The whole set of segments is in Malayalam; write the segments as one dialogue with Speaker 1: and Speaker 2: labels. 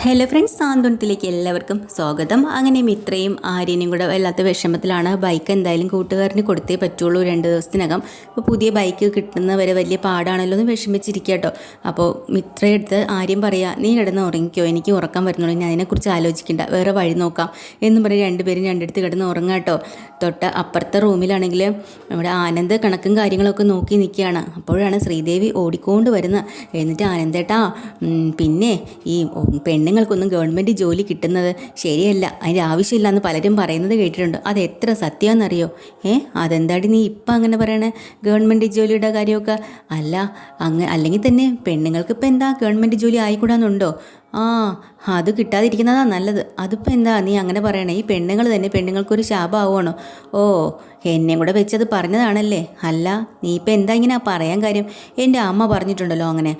Speaker 1: ഹലോ ഫ്രണ്ട്സ് സാന്ത്വനത്തിലേക്ക് എല്ലാവർക്കും സ്വാഗതം. അങ്ങനെ മിത്രയും ആര്യനും കൂടെ വല്ലാത്ത വിഷമത്തിലാണ് ബൈക്ക് എന്തായാലും കൂട്ടുകാരന് കൊടുത്തേ പറ്റുള്ളൂ രണ്ട് ദിവസത്തിനകം. അപ്പോൾ പുതിയ ബൈക്ക് കിട്ടുന്നവരെ വലിയ പാടാണല്ലോ എന്ന് വിഷമിച്ചിരിക്കുക കേട്ടോ. അപ്പോൾ മിത്രയെടുത്ത് ആര്യം പറയാ നീ കിടന്ന് ഉറങ്ങിക്കോ എനിക്ക് ഉറക്കം വരുന്നുള്ളൂ ഞാൻ അതിനെക്കുറിച്ച് ആലോചിക്കേണ്ട വേറെ വഴി നോക്കാം. എന്ന് പറഞ്ഞ് രണ്ടുപേരും രണ്ടിടത്ത് കിടന്ന് ഉറങ്ങാം കേട്ടോ. തൊട്ട് അപ്പുറത്തെ റൂമിലാണെങ്കിൽ നമ്മുടെ ആനന്ദ് കണക്കും കാര്യങ്ങളൊക്കെ നോക്കി നിൽക്കുകയാണ്. അപ്പോഴാണ് ശ്രീദേവി ഓടിക്കൊണ്ട് വരുന്നത്. എന്നിട്ട് ആനന്ദേട്ടാ പിന്നെ ഈ പെണ്ണുങ്ങൾക്കൊന്നും ഗവൺമെന്റ് ജോലി കിട്ടുന്നത് ശരിയല്ല. അതിന്റെ ആവശ്യമില്ല എന്ന് പലരും പറയുന്നത് കേട്ടിട്ടുണ്ട്. അത് എത്ര സത്യമാണെന്നറിയോ? ഏ? അതെന്താടി നീ ഇപ്പം അങ്ങനെ പറയണേ? ഗവൺമെന്റ് ജോലിയുടെ കാര്യമൊക്കെ? അല്ല അങ്ങ് അല്ലെങ്കിൽ തന്നെ പെണ്ണുങ്ങൾക്ക് ഇപ്പം എന്താ ഗവൺമെന്റ് ജോലി ആയിക്കൂടാന്നുണ്ടോ? ആ അത് കിട്ടാതിരിക്കുന്നതാ നല്ലത്. അതിപ്പോൾ എന്താ നീ അങ്ങനെ പറയണേ? ഈ പെണ്ണുങ്ങൾ തന്നെ പെണ്ണുങ്ങൾക്കൊരു ശാപമാവുകയാണോ? ഓ എന്നെയും കൂടെ വെച്ചത് പറഞ്ഞതാണല്ലേ. അല്ല നീ ഇപ്പം എന്താ ഇങ്ങനെ പറയാൻ കാര്യം? എന്റെ അമ്മ പറഞ്ഞിട്ടുണ്ടല്ലോ അങ്ങനെ.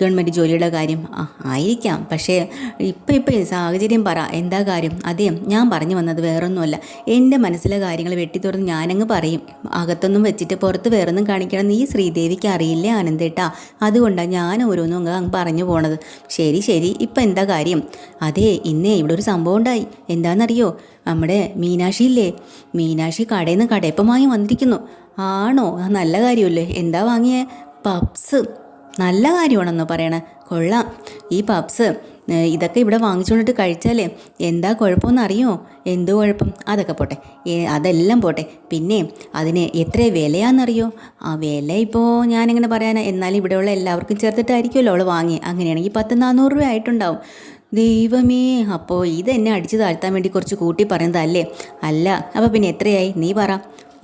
Speaker 1: ഗവൺമെന്റ് ജോലിയുടെ കാര്യം. ആ ആയിരിക്കാം. പക്ഷേ ഇപ്പം ഇപ്പം സാഹചര്യം പറ. എന്താ കാര്യം? അതേ ഞാൻ പറഞ്ഞു വന്നത് വേറൊന്നുമല്ല. എന്റെ മനസ്സിലെ കാര്യങ്ങൾ വെട്ടിത്തുറന്ന് ഞാനങ്ങ് പറയും. അകത്തൊന്നും വെച്ചിട്ട് പുറത്ത് വേറൊന്നും കാണിക്കണം നീ ശ്രീദേവിക്ക് അറിയില്ലേ ആനന്ദേട്ടാ? അതുകൊണ്ടാണ് ഞാൻ ഓരോന്നും അങ്ങ് പറഞ്ഞു പോണത്. ശരി ശരി. ഇപ്പം എന്താ കാര്യം? അതെ ഇന്നേ ഇവിടെ ഒരു സംഭവം ഉണ്ടായി. എന്താണെന്നറിയോ? നമ്മുടെ മീനാക്ഷി ഇല്ലേ മീനാക്ഷി കടയിൽ നിന്ന് കടയപ്പം വാങ്ങി വന്നിരിക്കുന്നു. ആണോ? നല്ല കാര്യമല്ലേ? എന്താ വാങ്ങിയേ? പപ്സ്. നല്ല കാര്യമാണെന്നോ പറയണേ? കൊള്ളാം. ഈ പപ്സ് ഇതൊക്കെ ഇവിടെ വാങ്ങിച്ചുകൊണ്ടിട്ട് കഴിച്ചാലേ എന്താ കുഴപ്പമെന്ന് അറിയോ എന്ത് കുഴപ്പം? അതൊക്കെ പോട്ടെ. അതെല്ലാം പോട്ടെ. പിന്നെ അതിന് എത്ര വിലയാണെന്നറിയോ? ആ വില ഇപ്പോൾ ഞാനിങ്ങനെ പറയാനാ എന്നാലും ഇവിടെയുള്ള എല്ലാവർക്കും ചേർത്തിട്ടായിരിക്കുമല്ലോ അവൾ വാങ്ങി അങ്ങനെയാണെങ്കിൽ പത്ത് നാനൂറ് രൂപ ആയിട്ടുണ്ടാവും. ദൈവമേ അപ്പോൾ ഇതെന്നെ അടിച്ചു താഴ്ത്താൻ വേണ്ടി കുറച്ച് കൂട്ടി പറയുന്നതല്ലേ അല്ല അപ്പോൾ പിന്നെ എത്രയായി? നീ പറ.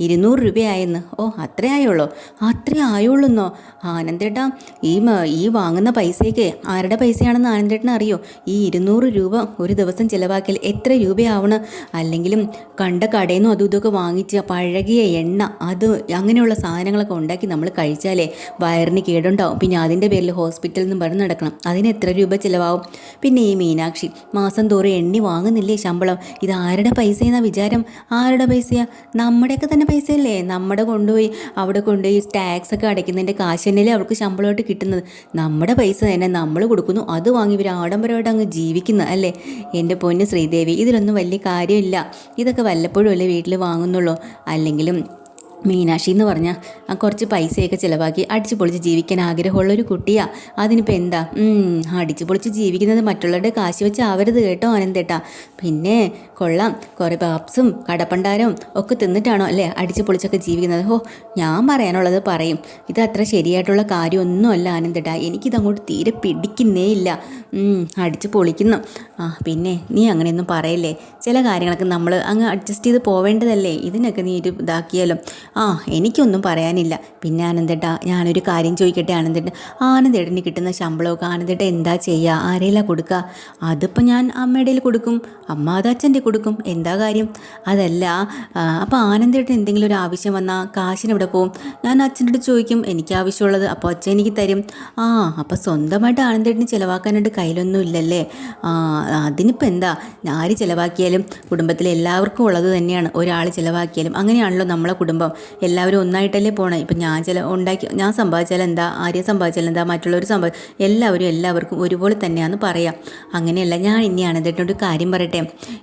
Speaker 1: ഇരുന്നൂറ് രൂപയായെന്ന്. ഓ അത്രേ ആയുള്ളൂ? അത്രേ ആയുള്ളൂന്നോ? ആനന്ദേട്ടാ ഈ ഈ വാങ്ങുന്ന പൈസയ്ക്ക് ആരുടെ പൈസയാണെന്ന് ആനന്ദേട്ടന് അറിയോ? ഈ ഇരുന്നൂറ് രൂപ ഒരു ദിവസം ചിലവാക്കിയാൽ എത്ര രൂപയാവണം? അല്ലെങ്കിലും കണ്ട കടയിൽ അതും ഇതൊക്കെ വാങ്ങിച്ച് പഴകിയ എണ്ണ അത് അങ്ങനെയുള്ള സാധനങ്ങളൊക്കെ ഉണ്ടാക്കി നമ്മൾ കഴിച്ചാലേ വയറിന് കേടുണ്ടാവും. പിന്നെ അതിന്റെ പേരിൽ ഹോസ്പിറ്റലിൽ നിന്നും പറഞ്ഞ് നടക്കണം. അതിന് എത്ര രൂപ ചിലവാകും പിന്നെ ഈ മീനാക്ഷി മാസം തോറും എണ്ണി വാങ്ങുന്നില്ലേ ശമ്പളം? ഇത് ആരുടെ പൈസയെന്നാ വിചാരം? ആരുടെ പൈസയാ? നമ്മുടെയൊക്കെ തന്നെ പൈസയല്ലേ? നമ്മുടെ കൊണ്ടുപോയി അവിടെ കൊണ്ടുപോയി ടാക്സ് ഒക്കെ അടയ്ക്കുന്നതിന്റെ കാശ് തന്നെയല്ലേ അവർക്ക് ശമ്പളമായിട്ട് കിട്ടുന്നത്? നമ്മുടെ പൈസ തന്നെ നമ്മൾ കൊടുക്കുന്നു അത് വാങ്ങി ഇവർ ആഡംബരമായിട്ട് അങ്ങ് ജീവിക്കുന്നു അല്ലേ? എന്റെ പൊന്ന് ശ്രീദേവി ഇതിലൊന്നും വലിയ കാര്യമില്ല. ഇതൊക്കെ വല്ലപ്പോഴും അല്ലേ വീട്ടിൽ വാങ്ങുന്നുള്ളൂ? അല്ലെങ്കിലും മീനാക്ഷി എന്ന് പറഞ്ഞാൽ ആ കുറച്ച് പൈസയൊക്കെ ചിലവാക്കി അടിച്ചു പൊളിച്ച് ജീവിക്കാൻ ആഗ്രഹമുള്ള ഒരു കുട്ടിയാ. അതിനിപ്പോൾ എന്താ? അടിച്ചു പൊളിച്ച് ജീവിക്കുന്നത് മറ്റുള്ളവരുടെ കാശ് വെച്ച് ആവരുത് കേട്ടോ അനന്തേട്ടാ. പിന്നെ കൊള്ളാം. കുറേ പാപ്സും കടപ്പണ്ടാരവും ഒക്കെ തിന്നിട്ടാണോ അല്ലേ അടിച്ചു പൊളിച്ചൊക്കെ ജീവിക്കുന്നത്? ഓ ഞാൻ പറയാനുള്ളത് പറയും. ഇത് അത്ര ശരിയായിട്ടുള്ള കാര്യമൊന്നുമല്ല അനന്തേട്ടാ. എനിക്കിത് അങ്ങോട്ട് തീരെ പിടിക്കുന്നേ ഇല്ല. അടിച്ച് പൊളിക്കുന്നു. ആ പിന്നെ നീ അങ്ങനെയൊന്നും പറയല്ലേ. ചില കാര്യങ്ങളൊക്കെ നമ്മൾ അങ്ങ് അഡ്ജസ്റ്റ് ചെയ്ത് പോവേണ്ടതല്ലേ. ഇതിനൊക്കെ നീ ഒരു ഇതാക്കിയാലും. ആ എനിക്കൊന്നും പറയാനില്ല. പിന്നെ ആനന്ദേട്ടാ ഞാനൊരു കാര്യം ചോദിക്കട്ടെ ആനന്ദേട്ടൻ ആനന്ദേട്ടന് കിട്ടുന്ന ശമ്പളമൊക്കെ ആനന്ദേട്ട എന്താ ചെയ്യുക ആരെയിലാ കൊടുക്കുക അതിപ്പോൾ ഞാൻ അമ്മയുടെ കൊടുക്കും. അമ്മ അത് അച്ഛന്റെ കൊടുക്കും. എന്താ കാര്യം? അതല്ല അപ്പോൾ ആനന്ദേട്ടൻ എന്തെങ്കിലും ഒരു ആവശ്യം വന്നാൽ കാശിന് ഇവിടെ പോകും ഞാൻ അച്ഛന്റെ അടുത്ത് ചോദിക്കും എനിക്ക് ആവശ്യമുള്ളത് അപ്പോൾ അച്ഛൻ എനിക്ക് തരും. ആ അപ്പോൾ സ്വന്തമായിട്ട് ആനന്ദേട്ടന് ചിലവാക്കാനായിട്ട് കയ്യിലൊന്നും ഇല്ലല്ലേ? അതിനിപ്പോൾ എന്താ? ആര് ചിലവാക്കിയാലും കുടുംബത്തിലെ എല്ലാവർക്കും ഉള്ളത് തന്നെയാണ്. ഒരാൾ ചിലവാക്കിയാലും അങ്ങനെയാണല്ലോ നമ്മളെ കുടുംബം. എല്ലാവരും ഒന്നായിട്ടല്ലേ പോകണം ഇപ്പം ഞാൻ ചില ഉണ്ടാക്കി ഞാൻ സമ്പാദിച്ചാൽ എന്താ? ആര്യ സമ്പാദിച്ചാൽ എന്താ? മറ്റുള്ളവർ സമ്പാദി എല്ലാവരും എല്ലാവർക്കും ഒരുപോലെ തന്നെയാണെന്ന് പറയാം. അങ്ങനെയല്ല ഞാൻ ഇനിയാണ് എന്നിട്ടൊരു കാര്യം പറയട്ടെ.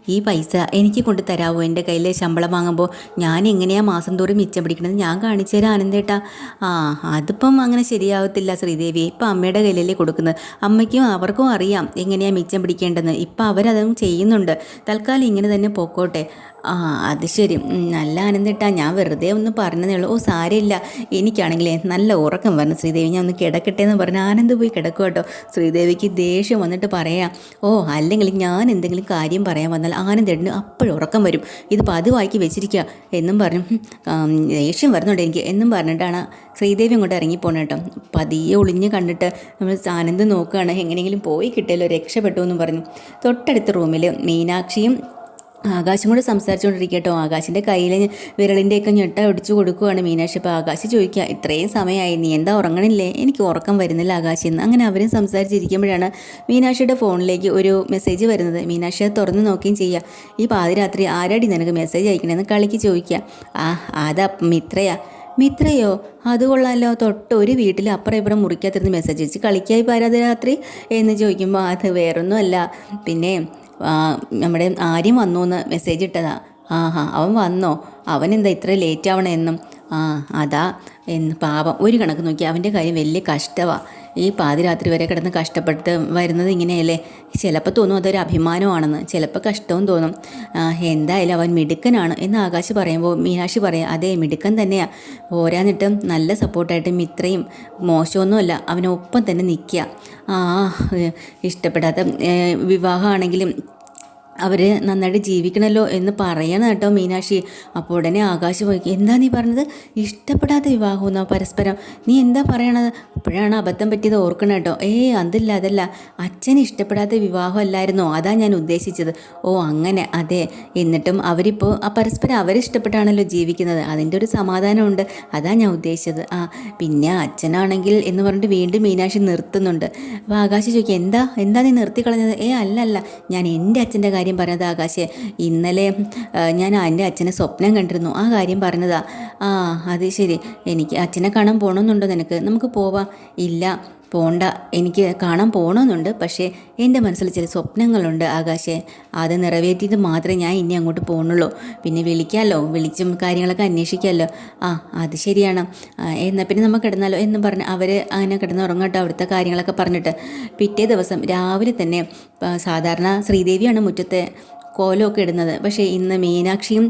Speaker 1: ഈ പൈസ എനിക്ക് കൊണ്ട് തരാമോ എന്റെ കയ്യിൽ ശമ്പളം വാങ്ങുമ്പോൾ ഞാൻ എങ്ങനെയാണ് മാസം തോറും മിച്ചം പിടിക്കണത്? ഞാൻ കാണിച്ചു തരാം ആനന്ദേട്ടാ. ആ അതിപ്പം അങ്ങനെ ശരിയാവത്തില്ല ശ്രീദേവി ഇപ്പം അമ്മയുടെ കയ്യിലല്ലേ കൊടുക്കുന്നത്. അമ്മയ്ക്കും അവർക്കും അറിയാം എങ്ങനെയാണ് മിച്ചം പിടിക്കേണ്ടതെന്ന്. ഇപ്പം അവരതും ചെയ്യുന്നുണ്ട്. തൽക്കാലം ഇങ്ങനെ തന്നെ പോക്കോട്ടെ. ആ അത് ശരി. നല്ല ആനന്ദിട്ടാ. ഞാൻ വെറുതെ ഒന്ന് പറഞ്ഞതേ ഉള്ളൂ. ഓ സാരമില്ല. എനിക്കാണെങ്കിലേ നല്ല ഉറക്കം വരണം. ശ്രീദേവി ഞാൻ ഒന്ന് കിടക്കട്ടെ എന്ന് പറഞ്ഞ് ആനന്ദ് പോയി കിടക്കും കേട്ടോ. ശ്രീദേവിക്ക് ദേഷ്യം വന്നിട്ട് പറയാം ഓ അല്ലെങ്കിൽ ഞാൻ എന്തെങ്കിലും കാര്യം പറയാൻ വന്നാൽ ആനന്ദേട്ടന് അപ്പോഴും ഉറക്കം വരും. ഇത് പതിവാക്കി വെച്ചിരിക്കുക എന്നും പറഞ്ഞു. ദേഷ്യം വരുന്നുണ്ട് എനിക്ക്. എന്നും പറഞ്ഞിട്ടാണ് ശ്രീദേവി അങ്ങോട്ട് ഇറങ്ങിപ്പോണ കേട്ടോ. പതിയെ ഒളിഞ്ഞ് കണ്ടിട്ട് നമ്മൾ ആനന്ദ് നോക്കുകയാണ്. എങ്ങനെയെങ്കിലും പോയി കിട്ടിയല്ലോ. രക്ഷപ്പെട്ടു എന്ന് പറഞ്ഞു. തൊട്ടടുത്ത റൂമിൽ മീനാക്ഷിയും ആകാശം കൂടെ സംസാരിച്ചുകൊണ്ടിരിക്കട്ടോ. ആകാശിന്റെ കയ്യിൽ വിരളിന്റെയൊക്കെ ഞെട്ട ഒടിച്ചു കൊടുക്കുവാണ് മീനാക്ഷി. അപ്പോൾ ആകാശ് ചോദിക്കുക ഇത്രയും സമയമായി നീ എന്താ ഉറങ്ങണില്ലേ? എനിക്ക് ഉറക്കം വരുന്നില്ല ആകാശിന്ന് അങ്ങനെ അവരും സംസാരിച്ചിരിക്കുമ്പോഴാണ് മീനാക്ഷിയുടെ ഫോണിലേക്ക് ഒരു മെസ്സേജ് വരുന്നത്. മീനാക്ഷി അത് തുറന്ന് നോക്കുകയും ചെയ്യുക ഈ പാതിരാത്രി ആരാടി നിനക്ക് മെസ്സേജ് അയക്കണമെന്ന് കളിക്ക് ചോദിക്കുക. ആ അതാ മിത്രയാ. മിത്രയോ? അത് കൊള്ളാലോ. തൊട്ട് ഒരു വീട്ടിൽ അപ്പുറം ഇപ്പുറം മുറിക്കാത്തിരുന്ന് മെസ്സേജ് വെച്ച് കളിക്കായി പാരാതെ രാത്രി എന്ന് ചോദിക്കുമ്പോൾ അത് വേറൊന്നുമല്ല. പിന്നെ നമ്മുടെ ആര്യം വന്നു എന്ന് മെസ്സേജ് ഇട്ടതാ ആഹാ അവൻ വന്നോ? അവൻ എന്താ ഇത്ര ലേറ്റ് ആവണമെന്നും ആ അതാ എന്ന് പാപം ഒരു കണക്ക് നോക്കി അവന്റെ കാര്യം വലിയ കഷ്ടമാണ് ഈ പാതിരാത്രി വരെ കിടന്ന് കഷ്ടപ്പെട്ട് വരുന്നത് ഇങ്ങനെയല്ലേ? ചിലപ്പോൾ തോന്നും അതൊരു അഭിമാനമാണെന്ന് ചിലപ്പോൾ കഷ്ടവും തോന്നും. എന്തായാലും അവൻ മിടുക്കനാണ് എന്ന് ആകാശ് പറയുമ്പോൾ മീനാക്ഷി പറയാം അതെ മിടുക്കൻ തന്നെയാണ് ഓരാന്നിട്ടും നല്ല സപ്പോർട്ടായിട്ട് മിത്രയും മോശമൊന്നുമല്ല അവനൊപ്പം തന്നെ നിൽക്കുക ആ ഇഷ്ടപ്പെടാത്ത വിവാഹമാണെങ്കിലും അവർ നന്നായിട്ട് ജീവിക്കണമല്ലോ എന്ന് പറയണം കേട്ടോ മീനാക്ഷി. അപ്പോൾ ഉടനെ ആകാശ് പോയി എന്താ നീ പറഞ്ഞത്? ഇഷ്ടപ്പെടാത്ത വിവാഹമെന്നോ പരസ്പരം? നീ എന്താ പറയണത്? അപ്പോഴാണ് അബദ്ധം പറ്റിയത് ഓർക്കണം കേട്ടോ. ഏയ് അതല്ല അതല്ല. അച്ഛൻ ഇഷ്ടപ്പെടാത്ത വിവാഹം അല്ലായിരുന്നോ അതാ ഞാൻ ഉദ്ദേശിച്ചത്. ഓ അങ്ങനെ. അതെ. എന്നിട്ടും അവരിപ്പോൾ ആ പരസ്പരം അവരിഷ്ടപ്പെട്ടാണല്ലോ ജീവിക്കുന്നത്. അതിന്റെ ഒരു സമാധാനമുണ്ട്. അതാ ഞാൻ ഉദ്ദേശിച്ചത്. ആ പിന്നെ അച്ഛനാണെങ്കിൽ എന്ന് പറഞ്ഞിട്ട് വീണ്ടും മീനാക്ഷി നിർത്തുന്നുണ്ട്. അപ്പോൾ ആകാശ് ചോദിക്കുക എന്താ? എന്താ നീ നിർത്തി കളഞ്ഞത് ഏ അല്ല അല്ല. ഞാൻ എന്റെ അച്ഛന്റെ കാര്യം പറഞ്ഞത് ആകാശേ. ഇന്നലെ ഞാൻ എന്റെ അച്ഛനെ സ്വപ്നം കണ്ടിരുന്നു. ആ കാര്യം പറഞ്ഞതാ. ആ അത് ശരി. എനിക്ക് അച്ഛനെ കാണാൻ പോകണമെന്നുണ്ടോ നിനക്ക്? നമുക്ക് പോവാം. ഇല്ല. പോണ്ട എനിക്ക് കാണാൻ പോകണമെന്നുണ്ട് പക്ഷേ എന്റെ മനസ്സിൽ ചില സ്വപ്നങ്ങളുണ്ട് ആകാശേ. അത് നിറവേറ്റിയത് മാത്രമേ ഞാൻ ഇനി അങ്ങോട്ട് പോകുന്നുള്ളൂ പിന്നെ വിളിക്കാമല്ലോ വിളിച്ചും കാര്യങ്ങളൊക്കെ അന്വേഷിക്കാമല്ലോ ആ അത് ശരിയാണ്. എന്നാൽ പിന്നെ നമുക്ക് കിടന്നാലോ എന്ന് പറഞ്ഞ് അവർ അങ്ങനെ കിടന്ന് ഉറങ്ങട്ടോ അവിടുത്തെ കാര്യങ്ങളൊക്കെ പറഞ്ഞിട്ട്. പിറ്റേ ദിവസം രാവിലെ തന്നെ സാധാരണ ശ്രീദേവിയാണ് മുറ്റത്തെ കോലമൊക്കെ ഇടുന്നത്. പക്ഷേ ഇന്ന് മീനാക്ഷിയും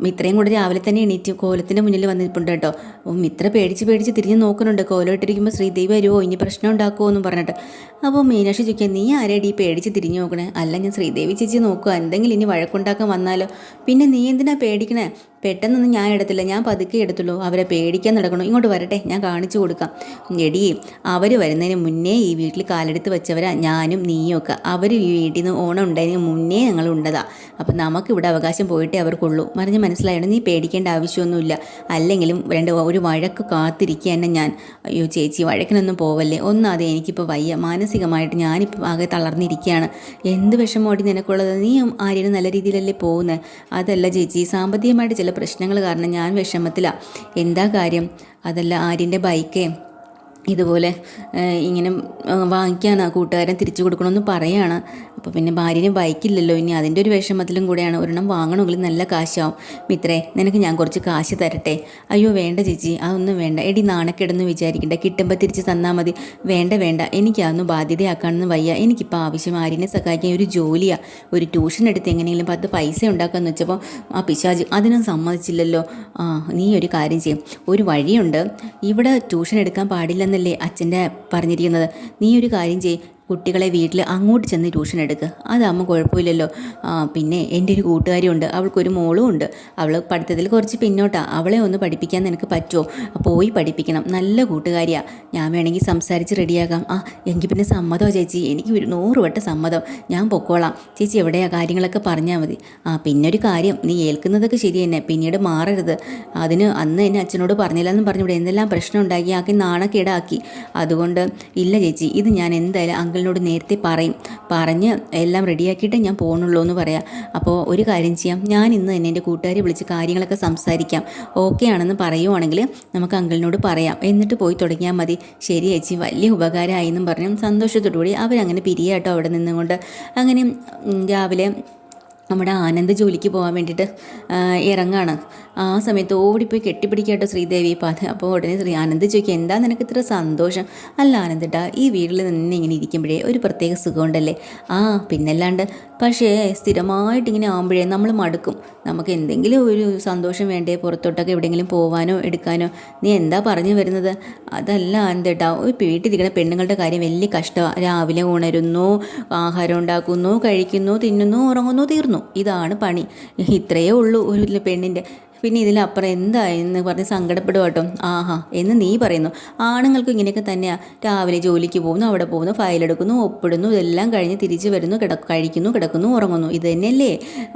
Speaker 1: മിത്രയും കൂടെ രാവിലെ തന്നെ എണീറ്റ് കോലത്തിന്റെ മുന്നിൽ വന്നിട്ടുണ്ട് കേട്ടോ. മിത്ര പേടിച്ച് പേടിച്ച് തിരിഞ്ഞ് നോക്കുന്നുണ്ട്. കോലം ഇട്ടിരിക്കുമ്പോൾ ശ്രീദേവി വരുമോ ഇനി പ്രശ്നം ഉണ്ടാക്കുമോ എന്നും പറഞ്ഞിട്ട്. അപ്പോൾ മീനാക്ഷി ചോദിക്കുക നീ ആരേടി പേടിച്ച് തിരിഞ്ഞ് നോക്കണേ? അല്ല ഞാൻ ശ്രീദേവി ചേച്ചി നോക്കുക. എന്തെങ്കിലും ഇനി വഴക്കുണ്ടാക്കാൻ വന്നാലോ? പിന്നെ നീ എന്തിനാ പേടിക്കണേ? പെട്ടെന്നൊന്നും ഞാൻ എടുത്തില്ല. ഞാൻ പതുക്കെ എടുത്തുള്ളൂ. അവരെ പേടിക്കാൻ നടക്കണം? ഇങ്ങോട്ട് വരട്ടെ. ഞാൻ കാണിച്ചു കൊടുക്കാം. എടി അവർ വരുന്നതിന് മുന്നേ ഈ വീട്ടിൽ കാലെടുത്ത് വെച്ചവരാ ഞാനും നീയും ഒക്കെ. അവർ ഈ വീട്ടിൽ നിന്ന് ഓണം ഉണ്ടായതിന് മുന്നേ ഞങ്ങൾ ഉണ്ടതാ. അപ്പം നമുക്കിവിടെ അവകാശം പോയിട്ടേ അവർക്കുള്ളൂ. മറിഞ്ഞ് മനസ്സിലായോ? നീ പേടിക്കേണ്ട ആവശ്യമൊന്നുമില്ല. അല്ലെങ്കിലും രണ്ട് ഒരു വഴക്ക് കാത്തിരിക്കുക തന്നെ ഞാൻ. അയ്യോ ചേച്ചി വഴക്കിനൊന്നും പോവല്ലേ? ഒന്നാതെ എനിക്കിപ്പോൾ വയ്യ. മാനസികമായിട്ട് ഞാനിപ്പോൾ ആകെ തളർന്നിരിക്കുകയാണ്. എന്ത് വിഷമോടി നിനക്കുള്ളത്? നീ ആരെയും നല്ല രീതിയിലല്ലേ പോകുന്നത് അതല്ല ചേച്ചി സാമ്പത്തികമായിട്ട് ചില പ്രശ്നങ്ങൾ കാരണം ഞാൻ വിഷമത്തിലാണ് എന്താ കാര്യം? അതല്ല ആര്യന്റെ ബൈക്കേ. ഇതുപോലെ ഇങ്ങനെ വാങ്ങിക്കാന ആ കൂട്ടുകാരൻ തിരിച്ചു കൊടുക്കണമെന്ന് പറയാണ്. അപ്പോൾ പിന്നെ ഭാര്യനെ ബൈക്കില്ലല്ലോ ഇനി അതിന്റെ ഒരു വിഷമത്തിലും കൂടെയാണ് ഒരെണ്ണം വാങ്ങണമെങ്കിൽ നല്ല കാശാവും. മിത്രേ നിനക്ക് ഞാൻ കുറച്ച് കാശ് തരട്ടെ? അയ്യോ വേണ്ട ചേച്ചി അതൊന്നും വേണ്ട. എടി നാണക്കെടുന്ന് വിചാരിക്കണ്ട. കിട്ടുമ്പോൾ തിരിച്ച് തന്നാൽ മതി. വേണ്ട വേണ്ട. എനിക്ക് അതൊന്നും ബാധ്യതയാക്കാണെന്ന് വയ്യ. എനിക്കിപ്പോൾ ആവശ്യം ആര്യനെ സഹായിക്കാൻ ഒരു ജോലിയാണ് ഒരു ട്യൂഷൻ എടുത്ത് എങ്ങനെയെങ്കിലും പത്ത് പൈസ ഉണ്ടാക്കാമെന്ന് വെച്ചപ്പോൾ ആ പിശാജ് അതിനും സമ്മതിച്ചില്ലല്ലോ. ആ നീ ഒരു കാര്യം ചെയ്യും. ഒരു വഴിയുണ്ട്. ഇവിടെ ട്യൂഷൻ എടുക്കാൻ പാടില്ലെന്നല്ലേ അച്ഛന്റെ പറഞ്ഞിരിക്കുന്നത്? നീ ഒരു കാര്യം ചെയ്യും. കുട്ടികളെ വീട്ടിൽ അങ്ങോട്ട് ചെന്ന് ട്യൂഷൻ എടുക്കുക അതാകുമ്പോൾ കുഴപ്പമില്ലല്ലോ. പിന്നെ എന്റെ ഒരു കൂട്ടുകാരിയുണ്ട്. അവൾക്കൊരു മോളും ഉണ്ട്. അവൾ പഠിത്തത്തിൽ കുറച്ച് പിന്നോട്ടാണ് അവളെ ഒന്ന് പഠിപ്പിക്കാൻ നിനക്ക് പറ്റുമോ പോയി പഠിപ്പിക്കണം. നല്ല കൂട്ടുകാരിയാണ് ഞാൻ വേണമെങ്കിൽ സംസാരിച്ച് റെഡിയാക്കാം ആ എങ്കിൽ പിന്നെ സമ്മതമോ ചേച്ചി? എനിക്ക് ഒരു നൂറ് വട്ടം സമ്മതം. ഞാൻ പൊക്കോളാം. ചേച്ചി എവിടെയാണ് കാര്യങ്ങളൊക്കെ പറഞ്ഞാൽ മതി. ആ പിന്നെ ഒരു കാര്യം. നീ ഏൽക്കുന്നതൊക്കെ ശരി തന്നെ. പിന്നീട് മാറരുത്. അതിന് അന്ന് എന്നെ അച്ഛനോട് പറഞ്ഞില്ലെന്ന് പറഞ്ഞു ഇവിടെ എന്തെല്ലാം പ്രശ്നം ഉണ്ടാക്കി ആക്കി നാണക്കേടാക്കി. അതുകൊണ്ട് ഇല്ല ചേച്ചി. ഇത് ഞാൻ എന്തായാലും അങ്കിളിനോട് നേരത്തെ പറയും. പറഞ്ഞ് എല്ലാം റെഡിയാക്കിയിട്ട് ഞാൻ പോകണുള്ളൂ എന്ന് പറയാം. അപ്പോൾ ഒരു കാര്യം ചെയ്യാം. ഞാൻ ഇന്ന് തന്നെ എന്റെ കൂട്ടുകാരെ വിളിച്ച് കാര്യങ്ങളൊക്കെ സംസാരിക്കാം. ഓക്കെ ആണെന്ന് പറയുവാണെങ്കിൽ നമുക്ക് അങ്കിളിനോട് പറയാം. എന്നിട്ട് പോയി തുടങ്ങിയാൽ മതി. ശരി ചേച്ചി വലിയ ഉപകാരമായി എന്നും പറഞ്ഞു സന്തോഷത്തോടു കൂടി അവരങ്ങനെ പിരിയാട്ടോ അവിടെ നിന്നുകൊണ്ട് അങ്ങനെ രാവിലെ നമ്മുടെ ആനന്ദ് ജോലിക്ക് പോകാൻ വേണ്ടിയിട്ട് ഇറങ്ങാണ്. ആ സമയത്ത് ഓടിപ്പോയി കെട്ടിപ്പിടിക്കാട്ടോ ശ്രീദേവി. പാത അപ്പോൾ ഉടനെ ശ്രീ ആനന്ദ് ചോദിക്കുക എന്താ നിനക്ക് ഇത്ര സന്തോഷം? അല്ല ആനന്ദേട്ടാ ഈ വീട്ടിൽ നിന്ന് ഇങ്ങനെ ഇരിക്കുമ്പോഴേ ഒരു പ്രത്യേക സുഖമുണ്ടല്ലേ? ആ പിന്നല്ലാണ്ട് പക്ഷേ സ്ഥിരമായിട്ട് ഇങ്ങനെ ആകുമ്പോഴേ നമ്മൾ മടുക്കും. നമുക്ക് എന്തെങ്കിലും ഒരു സന്തോഷം വേണ്ടേ പുറത്തോട്ടൊക്കെ എവിടെയെങ്കിലും പോകാനോ എടുക്കാനോ. നീ എന്താ പറഞ്ഞു വരുന്നത്? അതല്ല ആനന്ദേട്ടാ ഒരു വീട്ടിലിരിക്കുന്ന പെണ്ണുങ്ങളുടെ കാര്യം വലിയ കഷ്ടമാണ് രാവിലെ ഉണരുന്നു ആഹാരം ഉണ്ടാക്കുന്നു കഴിക്കുന്നു തിന്നുന്നു ഉറങ്ങുന്നു തീർന്നു. ഇതാണ് പണി. ഇത്രയേ ഉള്ളൂ ഒരു പെണ്ണിന്റെ പിന്നെ ഇതിലപ്പുറം എന്താ എന്ന് പറഞ്ഞ് സങ്കടപ്പെടുക കേട്ടോ ആഹാ എന്ന് നീ പറയുന്നു. ആണുങ്ങൾക്കും ഇങ്ങനെയൊക്കെ തന്നെയാണ് രാവിലെ ജോലിക്ക് പോകുന്നു അവിടെ പോകുന്നു ഫയലെടുക്കുന്നു ഒപ്പിടുന്നു ഇതെല്ലാം കഴിഞ്ഞ് തിരിച്ചു വരുന്നു കിട കഴിക്കുന്നു കിടക്കുന്നു ഉറങ്ങുന്നു. ഇത് തന്നെയല്ലേ?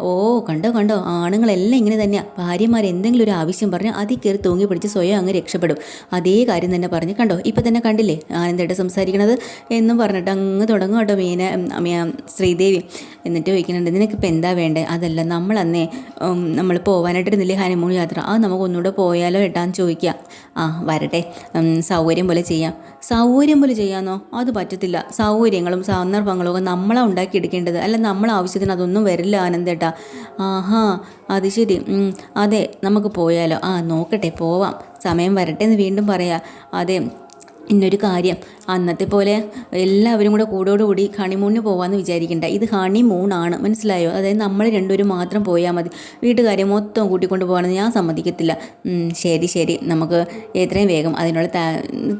Speaker 1: ഓ കണ്ടോ കണ്ടോ ആണുങ്ങളെല്ലാം ഇങ്ങനെ തന്നെയാണ് ഭാര്യമാർ എന്തെങ്കിലും ഒരു ആവശ്യം പറഞ്ഞാൽ അതിൽ കയറി തൂങ്ങി പിടിച്ച് സ്വയം അങ്ങ് രക്ഷപ്പെടും. അതേ കാര്യം തന്നെ പറഞ്ഞ് കണ്ടോ? ഇപ്പം തന്നെ കണ്ടില്ലേ? ആനന്ദേട്ട സംസാരിക്കണത് എന്നും പറഞ്ഞിട്ട് അങ്ങ് തുടങ്ങും കേട്ടോ മീന ശ്രീദേവി. എന്നിട്ട് ചോദിക്കുന്നുണ്ട് നിനക്കിപ്പോൾ എന്താ വേണ്ടത് അതല്ല നമ്മൾ അന്നേ നമ്മൾ പോകാനായിട്ടിരുന്നില്ലേ ഹണിമൂൺ യാത്ര. ആ നമുക്ക് ഒന്നുകൂടെ പോയാലോ ഏട്ടാന്ന് ചോദിക്കുക ആ വരട്ടെ. സൗകര്യം പോലെ ചെയ്യാം. സൗകര്യം പോലെ ചെയ്യാമെന്നോ അത് പറ്റത്തില്ല. സൗകര്യങ്ങളും സന്ദർഭങ്ങളും ഒക്കെ നമ്മളാണ് ഉണ്ടാക്കിയെടുക്കേണ്ടത്. അല്ല നമ്മളെ ആവശ്യത്തിന് അതൊന്നും വരില്ല ആനന്ദേട്ടാ ആഹാ അത് ശരി. അതെ നമുക്ക് പോയാലോ. ആ നോക്കട്ടെ പോവാം. സമയം വരട്ടെ എന്ന് വീണ്ടും പറയാം. അതെ ഇന്നൊരു കാര്യം. അന്നത്തെ പോലെ എല്ലാവരും കൂടെ കൂടോടുകൂടി ഹണിമൂണിന് പോകാമെന്ന് വിചാരിക്കണ്ട. ഇത് ഹണിമൂണാണ് മനസ്സിലായോ? അതായത് നമ്മൾ രണ്ടുപേരും മാത്രം പോയാൽ മതി. വീട്ടുകാരെ മൊത്തം കൂട്ടിക്കൊണ്ട് പോകാമെന്ന് ഞാൻ സമ്മതിക്കത്തില്ല. ശരി ശരി. നമുക്ക് എത്രയും വേഗം അതിനുള്ള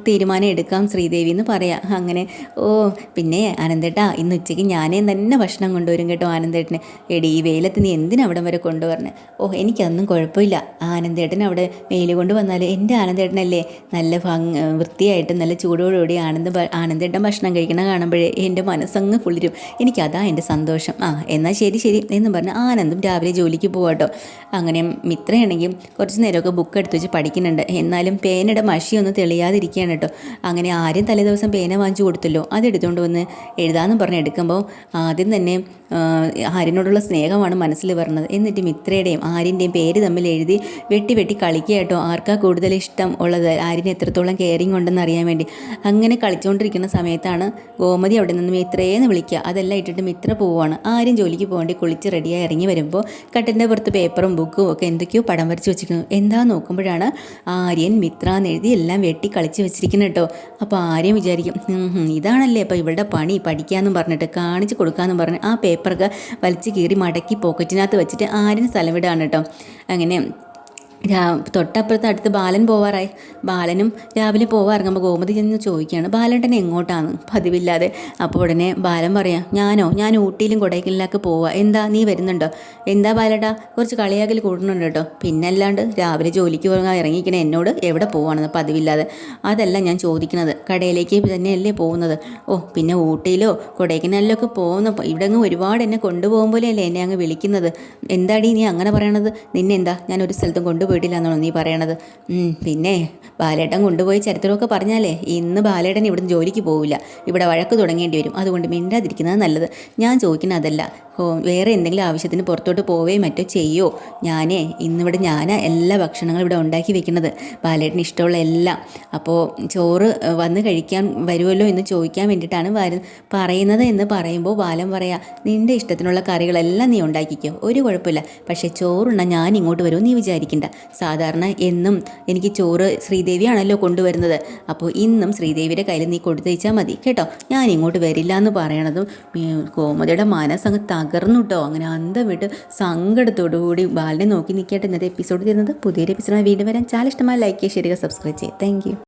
Speaker 1: തീരുമാനം എടുക്കാം ശ്രീദേവി എന്ന് പറയാം. അങ്ങനെ ഓ പിന്നെ ആനന്ദേട്ടാ ഇന്ന് ഉച്ചയ്ക്ക് ഞാനേ തന്നെ ഭക്ഷണം കൊണ്ടുവരും കേട്ടോ ആനന്ദേട്ടന് എടി ഈ വെയിലത്ത് നീ എന്തിനാ അവിടം വരെ കൊണ്ടുവരണേ? ഓ എനിക്കതൊന്നും കുഴപ്പമില്ല. ആനന്ദേട്ടൻ അവിടെ വെയിൽ കൊണ്ട് വന്നാൽ എന്റെ ആനന്ദേട്ടനല്ലേ നല്ല ഭംഗി വൃത്തിയായിട്ട് നല്ല ചൂടോടുകൂടി ആനന്ദ ആനന്ദേട്ടൻ ഭക്ഷണം കഴിക്കണ കാണുമ്പോഴേ എന്റെ മനസ്സങ്ങ് കുളിരും. എനിക്കതാ എന്റെ സന്തോഷം. ആ എന്നാൽ ശരി ശരി എന്ന് പറഞ്ഞ് ആനന്ദും രാവിലെ ജോലിക്ക് പോവാട്ടോ. അങ്ങനെ മിത്രയാണെങ്കിൽ കുറച്ച് നേരമൊക്കെ ബുക്ക് എടുത്ത് വെച്ച് പഠിക്കുന്നുണ്ട്. എന്നാലും പേനയുടെ മഷിയൊന്നും തെളിയാതിരിക്കുകയാണ് കേട്ടോ. അങ്ങനെ ആരും തലേ ദിവസം പേന വാങ്ങിച്ചു കൊടുത്തല്ലോ. അതെടുത്തുകൊണ്ട് വന്ന് എഴുതാമെന്ന് പറഞ്ഞ് എടുക്കുമ്പോൾ ആദ്യം തന്നെ ആരിനോടുള്ള സ്നേഹമാണ് മനസ്സിൽ പറഞ്ഞത് എന്നിട്ട് മിത്രയുടെയും ആര്യന്റെയും പേര് തമ്മിൽ എഴുതി വെട്ടി വെട്ടി കളിക്കുക കേട്ടോ. ആർക്കാ കൂടുതൽ ഇഷ്ടം ഉള്ളത്? ആര്യന് എത്രത്തോളം കെയറിങ് ഉണ്ടെന്ന് അറിയാൻ വേണ്ടി. അങ്ങനെ കളിച്ചുകൊണ്ടിരിക്കുന്ന സമയത്താണ് ഗോമതി അവിടെ നിന്ന് മിത്രയെന്ന് വിളിക്കുക. അതെല്ലാം ഇട്ടിട്ട് മിത്ര പോവുകയാണ് ആരും ജോലിക്ക് പോകേണ്ടി കുളിച്ച് റെഡിയായി ഇറങ്ങി വരുമ്പോൾ കട്ടിന്റെ പുറത്ത് പേപ്പറും ബുക്കും ഒക്കെ എന്തൊക്കെയോ പടം വരച്ച് വെച്ചിരിക്കുന്നു. എന്താ നോക്കുമ്പോഴാണ് ആര്യൻ മിത്ര എന്ന് എഴുതി എല്ലാം വെട്ടി കളിച്ച് വെച്ചിരിക്കുന്നത് കേട്ടോ. അപ്പോൾ ആര്യം വിചാരിക്കും "ഉം, ഉം, ഇതാണല്ലേ അപ്പോൾ ഇവളുടെ പണി. പഠിക്കാമെന്നും പറഞ്ഞിട്ട് കാണിച്ച് കൊടുക്കാമെന്നും പറഞ്ഞ് ആ പേപ്പറൊക്കെ വലിച്ച് കീറി മടക്കി പോക്കറ്റിനകത്ത് വെച്ചിട്ട് ആര്യൻ സ്ഥലം വിടാണ് കേട്ടോ. അങ്ങനെ തൊട്ടപ്പുറത്ത് അടുത്ത് ബാലൻ പോവാറായി. ബാലനും രാവിലെ പോവാൻ ഇറങ്ങുമ്പോൾ ഗോമതി ചെന്ന് ചോദിക്കുകയാണ് ബാലേട്ടൻ എങ്ങോട്ടാണ്? പതിവില്ലാതെ അപ്പോൾ ഉടനെ ബാലൻ പറയാം ഞാനോ ഞാൻ ഊട്ടിയിലും കൊടൈക്കലിലൊക്കെ പോവാ. എന്താ നീ വരുന്നുണ്ടോ? എന്താ ബാലേട്ടാ കുറച്ച് കളിയാക്കൽ കൂടുന്നുണ്ട് കേട്ടോ. പിന്നെ അല്ലാണ്ട് രാവിലെ ജോലിക്ക് പോകാൻ ഇറങ്ങിക്കണ എന്നോട് എവിടെ പോവാണെന്ന് പതിവില്ലാതെ. അതല്ല ഞാൻ ചോദിക്കുന്നത് കടയിലേക്ക് തന്നെയല്ലേ പോകുന്നത്? ഓ പിന്നെ ഊട്ടിയിലോ കൊടൈക്കനാലിലോ ഒക്കെ പോകുന്ന ഇവിടെ അങ്ങ് ഒരുപാട് എന്നെ കൊണ്ടുപോകുമ്പോലെയല്ലേ എന്നെ അങ്ങ് വിളിക്കുന്നത്? എന്താടി നീ അങ്ങനെ പറയണത്? നിന്നെന്താ? ഞാൻ ഒരു സ്ഥലത്തും കൊണ്ടുപോയിട്ടില്ല എന്നാണോ നീ പറയണത്? പിന്നെ ബാലേട്ടൻ കൊണ്ടുപോയി ചരിത്രമൊക്കെ പറഞ്ഞാലേ ഇന്ന് ബാലേട്ടൻ ഇവിടുന്ന് ജോലിക്ക് പോവില്ല. ഇവിടെ വഴക്ക് തുടങ്ങേണ്ടി വരും. അതുകൊണ്ട് മിണ്ടാതിരിക്കുന്നത് നല്ലത്. ഞാൻ ചോദിക്കുന്നത് അതല്ല. ഹോ വേറെ എന്തെങ്കിലും ആവശ്യത്തിന് പുറത്തോട്ട് പോവേ മറ്റോ ചെയ്യോ? ഞാനേ ഇന്നിവിടെ ഞാനാ എല്ലാ ഭക്ഷണങ്ങളും ഇവിടെ ഉണ്ടാക്കി വെക്കുന്നത് ബാലേട്ടന് ഇഷ്ടമുള്ള എല്ലാം. അപ്പോൾ ചോറ് വന്ന് കഴിക്കാൻ വരുമല്ലോ എന്ന് ചോദിക്കാൻ വേണ്ടിയിട്ടാണ് പറയുന്നത് എന്ന് പറയുമ്പോൾ ബാലൻ പറയാ നിന്റെ ഇഷ്ടത്തിനുള്ള കറികളെല്ലാം നീ ഉണ്ടാക്കിക്കോ. ഒരു കുഴപ്പമില്ല. പക്ഷേ ചോറുണ്ണ ഞാൻ ഇങ്ങോട്ട് വരുമോ നീ വിചാരിക്കണ്ട. സാധാരണ എന്നും എനിക്ക് ചോറ് ശ്രീദേവിയാണല്ലോ കൊണ്ടുവരുന്നത്. അപ്പോൾ ഇന്നും ശ്രീദേവിയുടെ കയ്യിൽ നീ കൊടുത്തയച്ചാൽ മതി. കേട്ടോ? ഞാൻ ഇങ്ങോട്ട് വരില്ല എന്ന് പറയണതും കോമതിയുടെ മനസ്സങ്ങ് തകർന്നു കേട്ടോ. അങ്ങനെ അന്തം വിട്ട് സങ്കടത്തോടു കൂടി ബാലിനെ നോക്കി നിൽക്കട്ടെ ഇന്നത്തെ എപ്പിസോഡ് തരുന്നത് പുതിയൊരു എപ്പിസോഡ് വീണ്ടും വരാൻ ചാനൽ ഇഷ്ടമായി ലൈക്ക് ചെയ്യുക ശരിക്കും സബ്സ്ക്രൈബ് ചെയ്യുക. താങ്ക്